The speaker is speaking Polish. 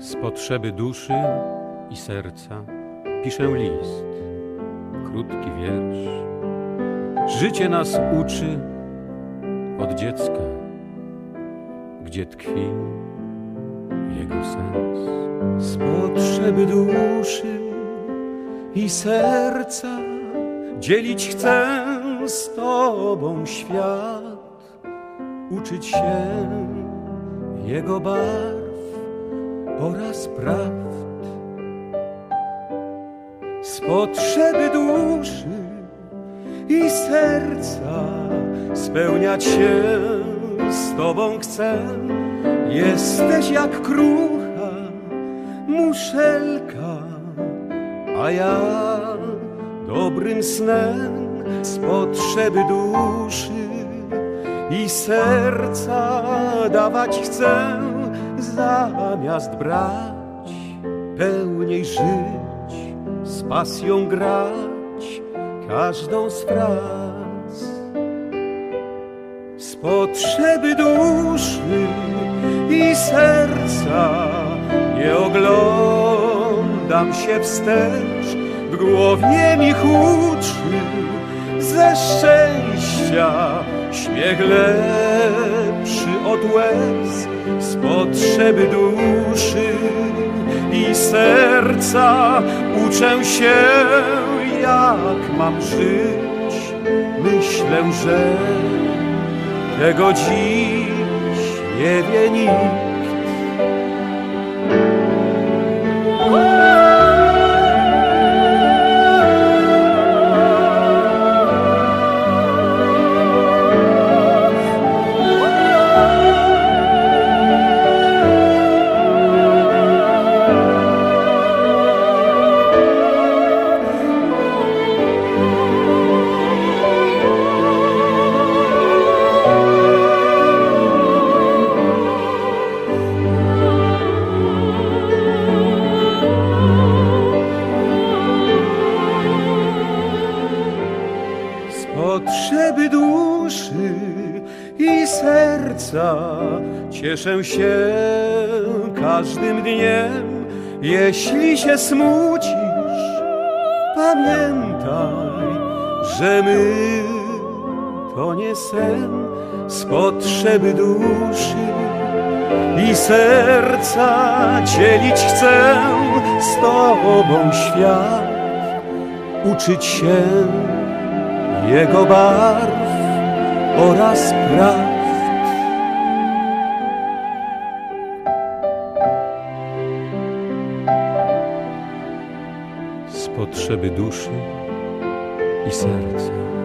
Z potrzeby duszy i serca piszę list, krótki wiersz. Życie nas uczy od dziecka, gdzie tkwi jego sens. Z potrzeby duszy i serca dzielić chcę z Tobą świat, uczyć się Jego barw oraz prawd. Z potrzeby duszy i serca spełniać się z Tobą chcę. Jesteś jak krucha, muszelka, a ja dobrym snem z potrzeby duszy i serca dawać chcę, zamiast brać, pełniej żyć, z pasją grać każdą z fraz. Z potrzeby duszy i serca nie oglądam się wstecz, w głowie mi huczy ze szczęścia śmiech lepszy od łez. Z potrzeby duszy i serca uczę się, jak mam żyć. Myślę, że tego dziś nie wie nikt. I serca. Cieszę się każdym dniem. Jeśli się smucisz, pamiętaj, że my to nie sen. Z potrzeby duszy i serca dzielić chcę z Tobą świat, uczyć się jego barw oraz z potrzeby duszy i serca.